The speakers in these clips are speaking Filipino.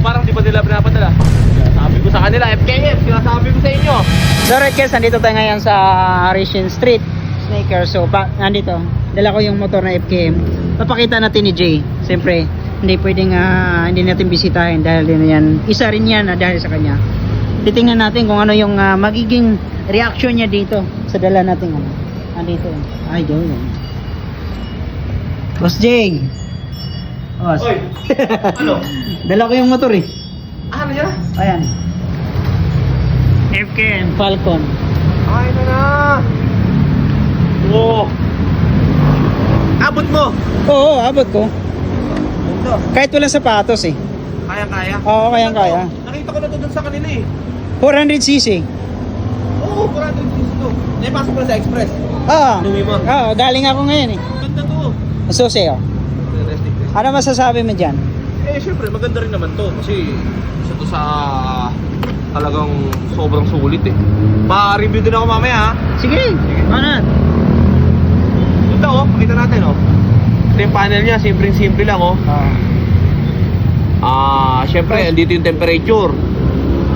parang di pa nila pinapadala. Sabi ko sa kanila, FKM, sinasabi ko sa inyo. So guys, nandito tayo ngayon sa Harishin Street Snaker. So pa, nandito, dala ko yung motor na FKM. Papakita natin ni Jay. Siyempre, hindi pwedeng ah, hindi natin bisitahin dahil din yan. Isa rin yan ah, dahil sa kanya. Titingnan natin kung ano yung ah, magiging reaction niya dito sa dala natin ano. Nandito. Ay, doon. Boss Jay. Boss. Oy, ano? dala ko yung motor eh. Ano yan? Ayan. FKM Falcon. Ay na na. Oo. Abot mo. Oo, abot ko. Ito. Kahit walang sapatos eh. Kaya-kaya. Oo, kayang-kaya. Nakita ko na to dun sa kanila eh. 400cc. Oo, 400 pesos to. Naipasok ko na sa express. Oo. Inuwi mo. Oo, galing ako ngayon eh. Ganda to. Susi oh. Ano masasabi mo dyan? Eh, syempre, maganda rin naman to. Kasi, isa to sa talagang sobrang sulit eh. Pa-review din ako mamaya ha. Sige, ano? Ito oh, pakita natin oh. Ito yung panel niya, simple-simple lang oh. Oo. Ah, syempre, andito yung temperature.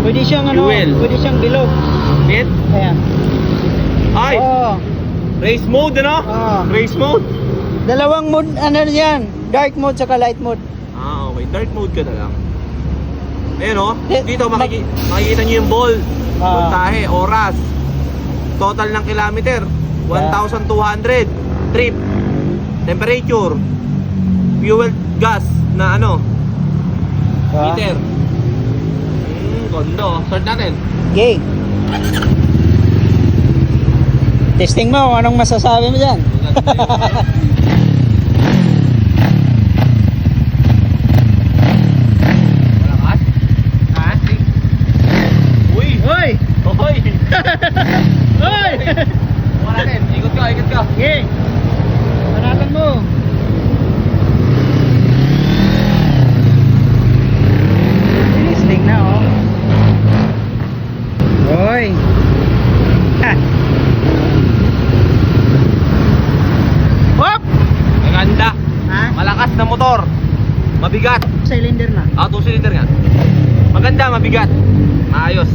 Pwede siyang ano, Fuel. pwede siyang bilog. Net? Ayan. Ay, Oo. race mode ano? Oo. Race mode? Dalawang mode, ano yan? Dark mode saka light mode. Ah, okay. Dark mode ka na lang. Ayan oh. Eh, Dito makiki makikita nyo yung ball. Ah. Voltahe, oras. Total ng kilometer. 1,200. Trip. Temperature. Fuel gas na ano. Ah. Meter. Hmm, kondo. Start natin. Okay. Testing mo kung anong masasabi mo dyan. Ha? Uy! Hoy! Hoy! Natin. Ikot ka, ikot ka. Okay. Panatan mo. Testing na oh. Hoy. Ha. Hop! Maganda. Ha? Malakas na motor. Mabigat. Cylinder na. Ah, 2 cylinder nga. Maganda, mabigat. Maayos.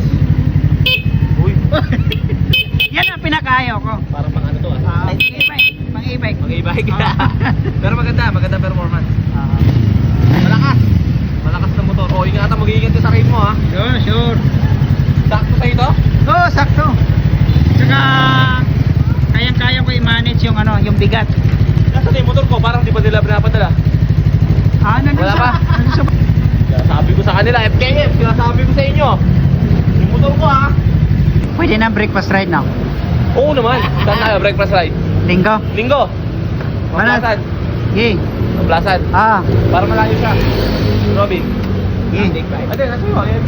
Yan ang pinakayaw ko. parang pang ano to ah. Ah, e-bike. Pang e-bike. Mag e-bike. Ah. Pero maganda, maganda performance. Ah. Malakas. Malakas na motor. Oh, ingatan, mag-iingat ka sa ride mo ha. Sure, sure. Sakto sa'yo to? Oo, oh, sakto. Tsaka, kayang-kaya ko i-manage yung ano, yung bigat. Nasaan yung motor ko? Parang di pa nila pinapadala. Ah, nandun Wala sa, pa? nandun sa, Sabi ko sa kanila, FKM, sinasabi ko sa inyo. Yung motor ko ha. Pwede na breakfast ride na. Oo naman. Saan tayo? Breakfast ride. Linggo. Linggo. Maplasan. Yay. Maplasan. Ah, Para malayo siya. Robin. yay. Ate, nasa iyo. Ayan.